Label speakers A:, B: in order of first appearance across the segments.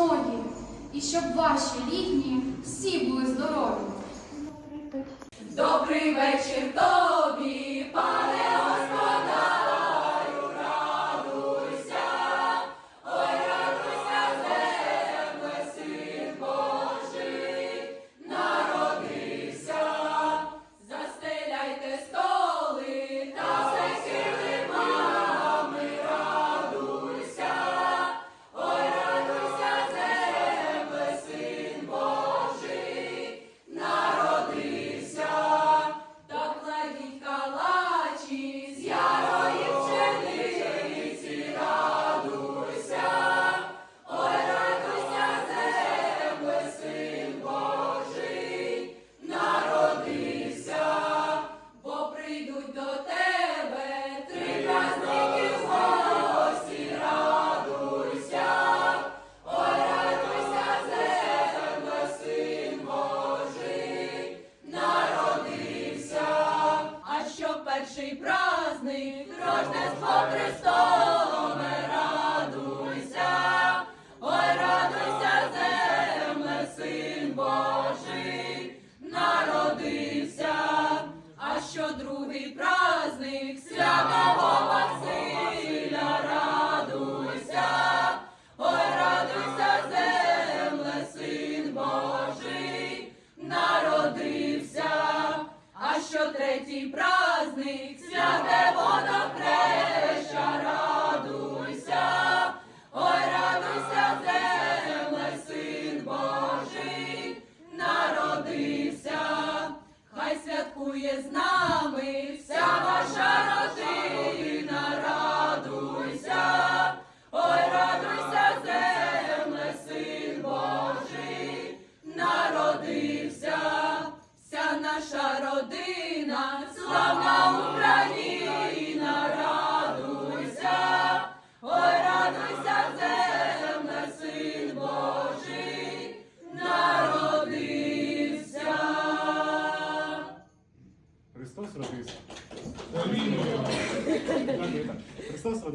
A: міцної, і щоб ваші рідні всі були здорові.
B: Добрий вечір,
C: добрий!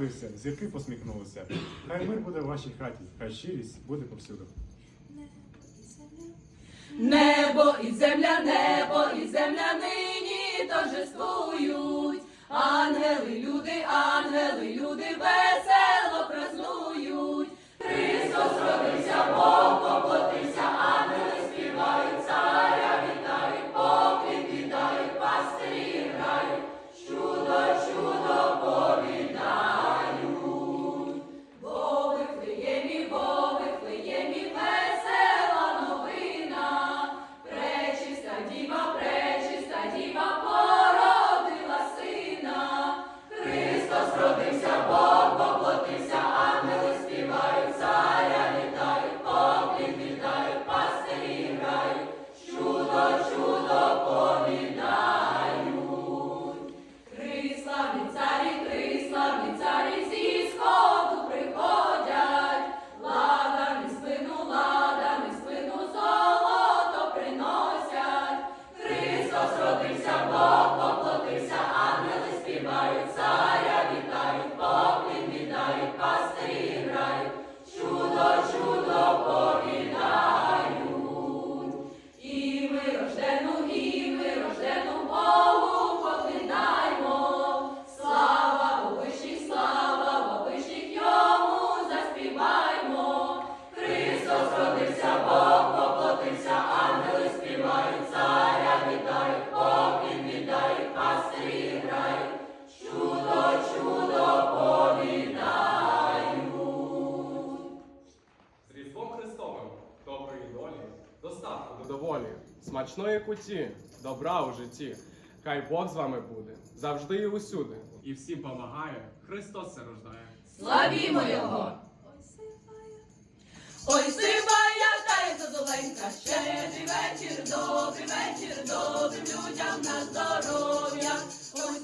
C: подивився, зірки посміхнулися. Хай мир буде в вашій хаті, хай щирість буде повсюду.
B: Небо і земля, небо і земля нині торжествують. Ангели, люди, ангели, люди весело празнують. Христос родився, Бог
D: поплодив. смачної куті, добра у житті. Хай Бог з вами буде завжди і усюди. І всім помагає. Христос се рождає.
B: Славімо Його! Ой, сипає, я здається, доленька, щедрий вечір, добрий вечір, добрим людям на здоров'я. Ой.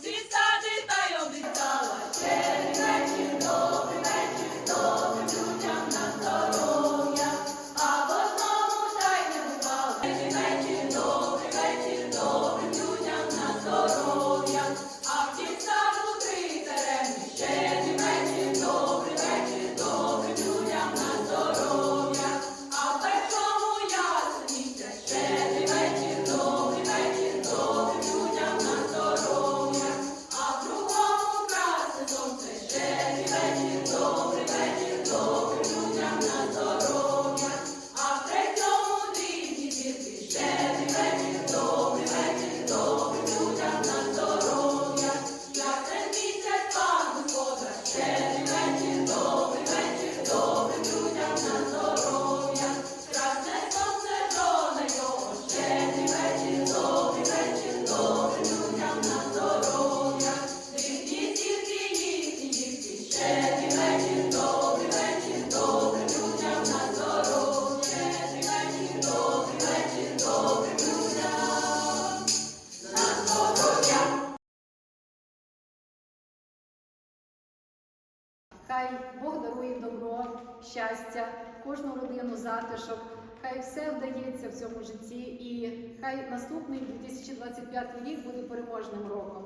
E: Хай Бог дарує добро, щастя, кожну родину затишок. Хай все вдається в цьому житті, і хай наступний 2025 рік буде переможним роком.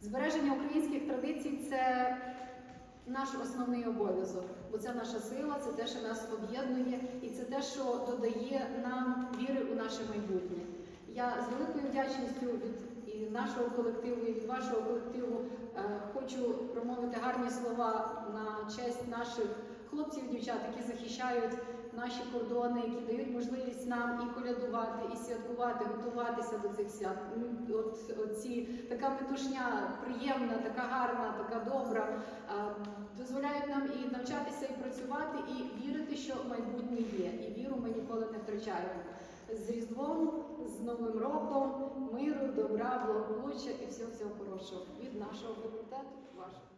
E: Збереження українських традицій це наш основний обов'язок, бо це наша сила, це те, що нас об'єднує, і це те, що додає нам віри у наше майбутнє. Я з великою вдячністю від нашого колективу, і від вашого колективу е, хочу промовити гарні слова на честь наших хлопців дівчат, які захищають наші кордони, які дають можливість нам і колядувати, і святкувати, готуватися до цих свят. От, от ці така метушня приємна, така гарна, така добра, е, дозволяють нам і навчатися, і працювати, і вірити, що майбутнє є. І віру ми ніколи не втрачаємо. З Різдвом, з Новим роком, миру, добра, благополуччя і всього всього хорошого від нашого факультету. Вашого.